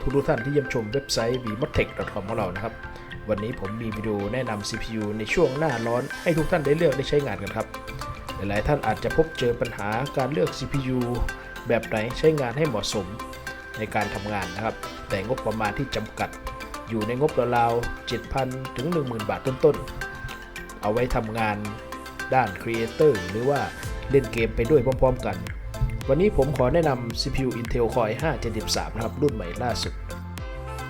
ทุกทุกท่านที่เยี่ยมชมเว็บไซต์ v m o t e c h c o m ของเรานะครับ วันนี้ผมมีวิดีโอแนะนำ CPU ในช่วงหน้าร้อนให้ทุกท่านได้เลือกได้ใช้งานกันครับ หลายๆท่านอาจจะพบเจอปัญหาการเลือก CPU แบบไหนใช้งานให้เหมาะสมในการทำงานนะครับ แต่งบประมาณที่จำกัด อยู่ในงบราวๆ7,000 ถึง 10,000 บาทต้นๆ เอาไว้ทำงานด้าน Creator หรือว่าเล่นเกมไปด้วยพร้อม ๆ กัน วันนี้ผมขอแนะนำ CPU Intel Core i5 73นะครับ รุ่นใหม่ล่าสุด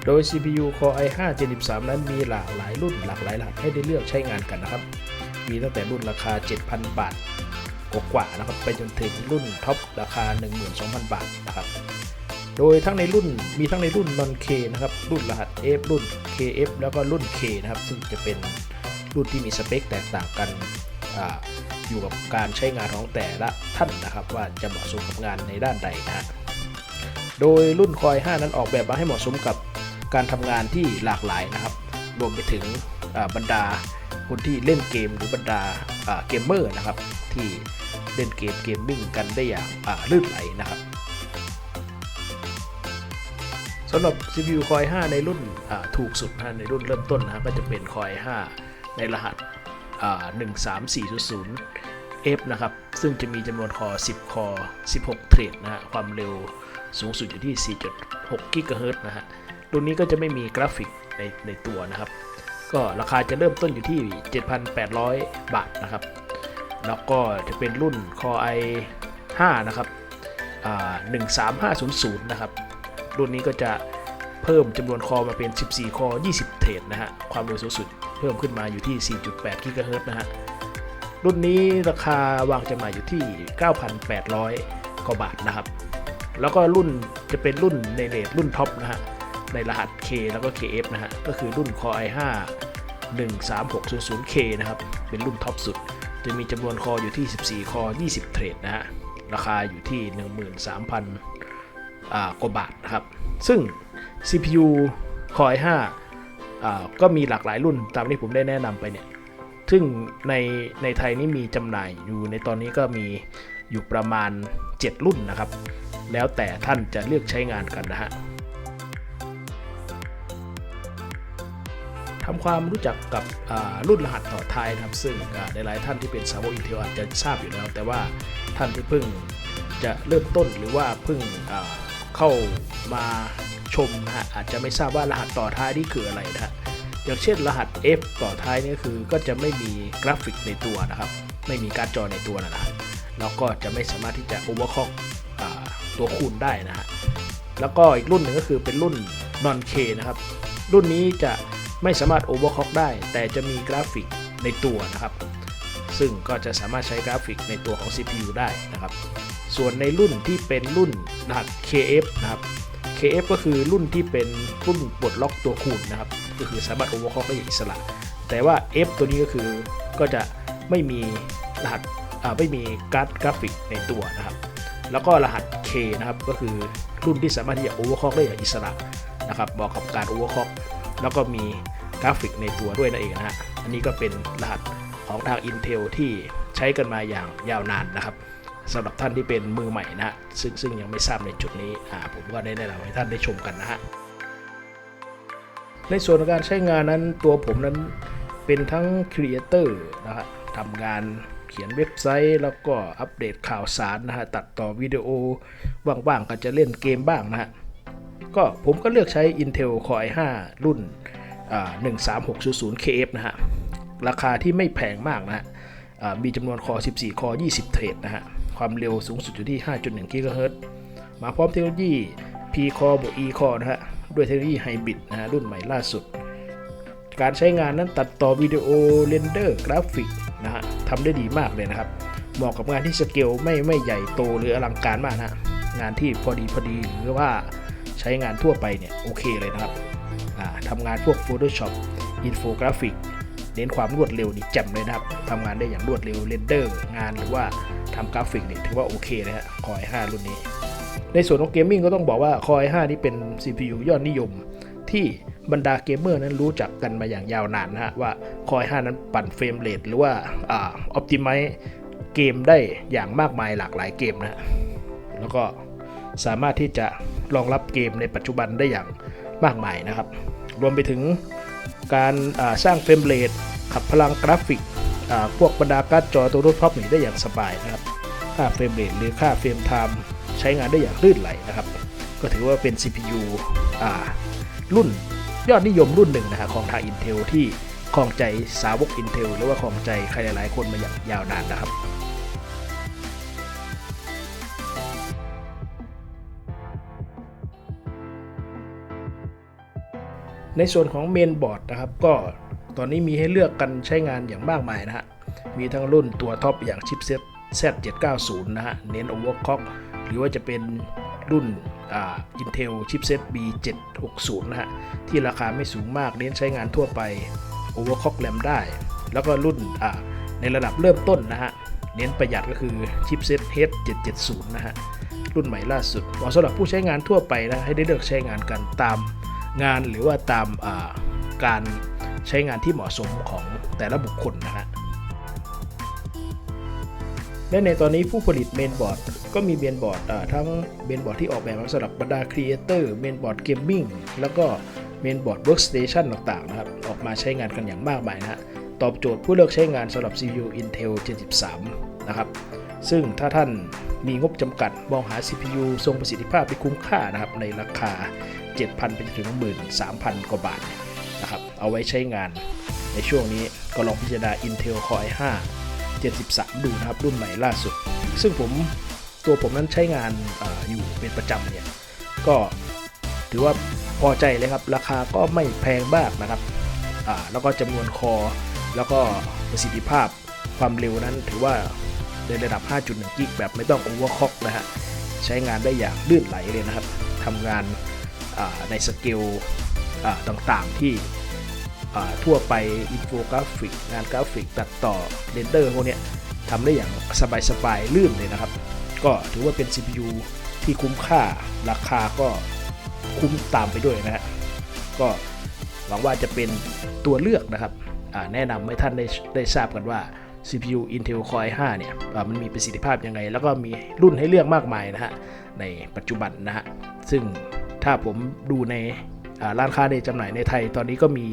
โดย CPU Core i5 73นั้นมีหลากหลายรุ่นหลากหลายรหัสให้ได้เลือกใช้งานกันนะครับ มีตั้งแต่รุ่นราคา 7,000 บาทกว่าๆนะครับ ไปจนถึงรุ่นท็อปราคา 12,000 บาทนะครับ โดยทั้งในรุ่นมีทั้งในรุ่น non K นะครับ รุ่นรหัส F รุ่น KF แล้วก็รุ่น K นะครับ ซึ่งจะเป็นรุ่นที่มีสเปคแตกต่างกัน อยู่กับการใช้งานของแต่ละท่านนะครับ ว่าจะเหมาะสมกับงานในด้านใดนะฮะโดยรุ่นคอย 5 นั้นออกแบบมาให้เหมาะสมกับการทำงานที่หลากหลายนะครับ รวมไปถึงบรรดาคนที่เล่นเกมหรือบรรดาเกมเมอร์นะครับ ที่เล่นเกมเกมมิ่งกันได้อย่างลื่นไหลนะครับสำหรับ CPU Core i5 ในรุ่นถูกสุดนะในรุ่นเริ่มต้นนะก็จะเป็น Core i5 ในรหัส 13400 F นะครับ ซึ่งจะมีจำนวนคอ 10 คอ 16 เทรดนะฮะ ความเร็วสูงสุดอยู่ที่ 4.6 กิกะเฮิรตซ์นะฮะ รุ่นนี้ก็จะไม่มีกราฟิกในในตัวนะครับ ก็ราคาจะเริ่มต้นอยู่ที่ 7,800 บาทนะครับ แล้วก็จะเป็นรุ่น Core i5 นะครับ13500 นะครับ รุ่นนี้ก็จะเพิ่มจำนวนคอมาเป็น 14 คอ 20 เทรดนะฮะ ความเร็วสูงสุด เพิ่มขึ้นมาอยู่ที่ 4.8 กิกะเฮิรตซ์นะฮะ รุ่นนี้ราคาวางจำหน่ายอยู่ที่ 9,800 กว่าบาทนะครับ แล้วก็รุ่นจะเป็นรุ่นในเลทรุ่นท็อปนะฮะ ในรหัส K แล้วก็ KF นะฮะ ก็คือรุ่น Core i5 13600K นะครับ เป็นรุ่นท็อปสุด จะมีจำนวนคออยู่ที่ 14 คอ 20 เทรดนะฮะ ราคาอยู่ที่ 13,000กว่าบาทนะครับ ซึ่ง CPU Core i5 ก็มีหลากหลายรุ่นตามที่ผมได้แนะนำไปเนี่ย ซึ่งในในไทยนี่มีจำหน่ายอยู่ในตอนนี้ก็มีอยู่ประมาณ 7 รุ่นนะครับ แล้วแต่ท่านจะเลือกใช้งานกันนะฮะทำความรู้จักกับรุ่นรหัสต่อท้ายนะครับ ซึ่งหลายๆท่านที่เป็นสาวก Intel อาจจะทราบอยู่แล้ว แต่ว่าท่านที่เพิ่งจะเริ่มต้นหรือว่าเพิ่งเข้ามา มนะฮะอาจจะไม่ทราบว่ารหัสต่อท้ายนี่คืออะไรนะฮะอย่างเช่นรหัส F ต่อท้ายนี่คือก็จะไม่มีกราฟิกในตัวนะครับ ไม่มีการ์ดจอในตัวนะนะแล้วก็จะไม่สามารถที่จะ overclock อ่าตัวคูณได้นะฮะแล้วก็อีกรุ่นหนึ่งก็คือเป็นรุ่น non K นะครับ รุ่นนี้จะไม่สามารถ overclock ได้ แต่จะมีกราฟิกในตัวนะครับ ซึ่งก็จะสามารถใช้กราฟิกในตัวของ CPU ได้นะครับ ส่วนในรุ่นที่เป็นรุ่นรหัส KF นะครับ KF ก็คือรุ่นที่เป็นรุ่นปลดล็อกตัวคูณนะครับ ก็คือสามารถโอเวอร์คล็อกได้อย่างอิสระ แต่ว่า F ตัวนี้ก็คือก็จะไม่มีรหัสไม่มีการ์ดกราฟิกในตัวนะครับ แล้วก็รหัส K นะครับก็คือรุ่นที่สามารถที่จะโอเวอร์คล็อกได้อย่างอิสระนะครับเหมาะกับการโอเวอร์คล็อกแล้วก็มีกราฟิกในตัวด้วยนั่นเองนะฮะอันนี้ก็เป็นรหัสของทาง Intel ที่ใช้กันมาอย่างยาวนานนะครับ สำหรับท่านที่เป็นมือใหม่นะฮะซึ่งซึ่งยังไม่ทราบในจุดนี้อ่าผมก็ได้แนะนำให้ท่านได้ชมกันนะฮะในส่วนของการใช้งานนั้นตัวผมนั้นเป็นทั้งครีเอเตอร์นะฮะทำงานเขียนเว็บไซต์ แล้วก็อัปเดตข่าวสารนะฮะตัดต่อวิดีโอว่างๆ ก็จะเล่นเกมบ้างนะฮะก็ผมก็เลือกใช้ Intel Core i5 รุ่นอ่า 13600KF นะฮะ ราคาที่ไม่แพงมากนะฮะมีจำนวนคอ 14 คอ 20 เทรดนะฮะ ความเร็วสูงสุดอยู่ที่ 5.1 GHz มาพร้อมเทคโนโลยี P-Core บวก E-Core นะฮะ ด้วยเทคโนโลยีไฮบริดนะฮะรุ่นใหม่ล่าสุด การใช้งานนั้นตัดต่อวิดีโอเรนเดอร์กราฟิกนะฮะทำได้ดีมากเลยนะครับ เหมาะกับงานที่สเกลไม่ไม่ใหญ่โตหรืออลังการมากนะฮะงานที่พอดีพอดีหรือว่าใช้งานทั่วไปเนี่ยโอเคเลยนะครับทำงานพวก Photoshop อินโฟกราฟิกเน้นความรวดเร็วนี่แจ่มเลยนะครับทำงานได้อย่างรวดเร็วเรนเดอร์งานหรือว่า ทำกราฟิกเนี่ยถือว่าโอเคเลยฮะคอย5รุ่นนี้ ในส่วนของเกมมิ่งก็ต้องบอกว่า Core i5 นี่เป็น CPU ยอดนิยม ที่บรรดาเกมเมอร์นั้นรู้จักกันมาอย่างยาวนานนะฮะว่า Core i5 นั้นปั่นเฟรมเรทหรือว่าอ่า optimize เกมได้อย่างมากมายหลากหลายเกมนะฮะแล้วก็สามารถที่จะรองรับเกมในปัจจุบันได้อย่างมากมายนะครับ รวมไปถึงการสร้างเฟรมเรทขับพลังกราฟิก พวกบรรดาการ์ดจอตัวรูปท็อปนี่ได้อย่างสบายนะครับ ค่าเฟรมเรทหรือค่าเฟรมไทม์ใช้งานได้อย่างลื่นไหลนะครับ ก็ถือว่าเป็น CPU รุ่นยอดนิยมรุ่นหนึ่งนะฮะของทาง Intel ที่ครองใจสาวก Intel หรือว่าครองใจใครหลายๆคนมาอย่างยาวนานนะครับในส่วนของเมนบอร์ดนะครับก็ ตอนนี้มีให้เลือกกันใช้งานอย่างมากมายนะฮะ มีทั้งรุ่นตัวท็อปอย่างชิปเซ็ต Z790 นะฮะ เน้น overclock หรือว่าจะเป็นรุ่นอ่า Intel ชิปเซ็ต B760 นะฮะ ที่ราคาไม่สูงมากเน้นใช้งานทั่วไป overclock RAM ได้ แล้วก็รุ่นอ่าในระดับเริ่มต้นนะฮะ เน้นประหยัดก็คือชิปเซ็ต H770 นะฮะ รุ่นใหม่ล่าสุดเหมาะสำหรับผู้ใช้งานทั่วไปนะให้ได้เลือกใช้งานกันตามงานหรือว่าตามการ ใช้งานที่เหมาะสมของแต่ละบุคคลนะฮะและในตอนนี้ผู้ผลิตเมนบอร์ดก็มีเมนบอร์ดทั้งเมนบอร์ดที่ออกแบบมาสำหรับบรรดาครีเอเตอร์เมนบอร์ดเกมมิ่งแล้วก็เมนบอร์ดเวิร์กสเตชันต่างๆนะครับออกมาใช้งานกันอย่างมากมายนะฮะตอบโจทย์ผู้เลือกใช้งานสำหรับ CPU Intel 73 นะครับ ซึ่งถ้าท่านมีงบจำกัดมองหา CPU ทรงประสิทธิภาพที่คุ้มค่านะครับในราคา 7,000 ไปจนถึง 13,000 กว่าบาท นะครับเอาไว้ใช้งานในช่วงนี้ก็ลองพิจารณา Intel Core i5 73 ดูนะครับ รุ่นใหม่ล่าสุด ซึ่งผมตัวผมนั้นใช้งานออยู่เป็นประจำเนี่ย ก็ถือว่าพอใจเลยครับ ราคาก็ไม่แพงมากนะครับแล้วก็จำนวนคอ แล้วก็ประสิทธิภาพความเร็วนั้นถือว่าในระดับ 5.1 กิกแบบไม่ต้องโอเวอร์คล็อกนะฮะ ใช้งานได้อย่างลื่นไหลเลยนะครับทำงานในสเกล ต่างๆที่ทั่วไปอินโฟกราฟิก งานกราฟิกตัดต่อเรนเดอร์พวกนี้ทำได้อย่างสบายๆลื่นเลยนะครับ ก็ถือว่าเป็น CPU ที่คุ้มค่าราคาก็คุ้มตามไปด้วยนะฮะก็หวังว่าจะเป็นตัวเลือกนะครับแนะนำให้ท่านได้ได้ทราบกันว่า CPU Intel Core i5 เนี่ยมันมีประสิทธิภาพยังไง แล้วก็มีรุ่นให้เลือกมากมายนะฮะในปัจจุบันนะฮะซึ่งถ้าผมดูใน ร้านค้าในจำหน่ายในไทยตอนนี้ก็มี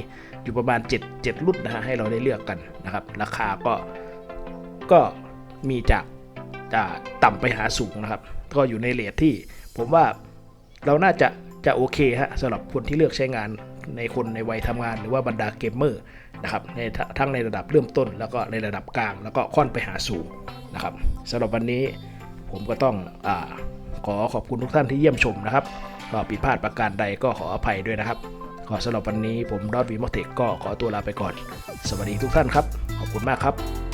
อยู่ประมาณ 7 7 รุ่นนะฮะให้เราได้เลือกกันนะครับ ราคาก็ก็มีจากจากต่ำไปหาสูงนะครับ ก็อยู่ในเลทที่ผมว่าเราน่าจะจะโอเคฮะสำหรับคนที่เลือกใช้งานในคนในวัยทำงานหรือว่าบรรดาเกมเมอร์นะครับในทั้งในระดับเริ่มต้น แล้วก็ในระดับกลางแล้วก็ค่อนไปหาสูงนะครับสำหรับวันนี้ผมก็ต้องอขอขอบคุณทุกท่านที่เยี่ยมชมนะครับ ก็ผิดพลาดประการใดก็ขออภัยด้วยนะครับก็สำหรับวันนี้ผมดอทวีมอเทคก็ขอตัวลาไปก่อน สวัสดีทุกท่านครับ ขอบคุณมากครับ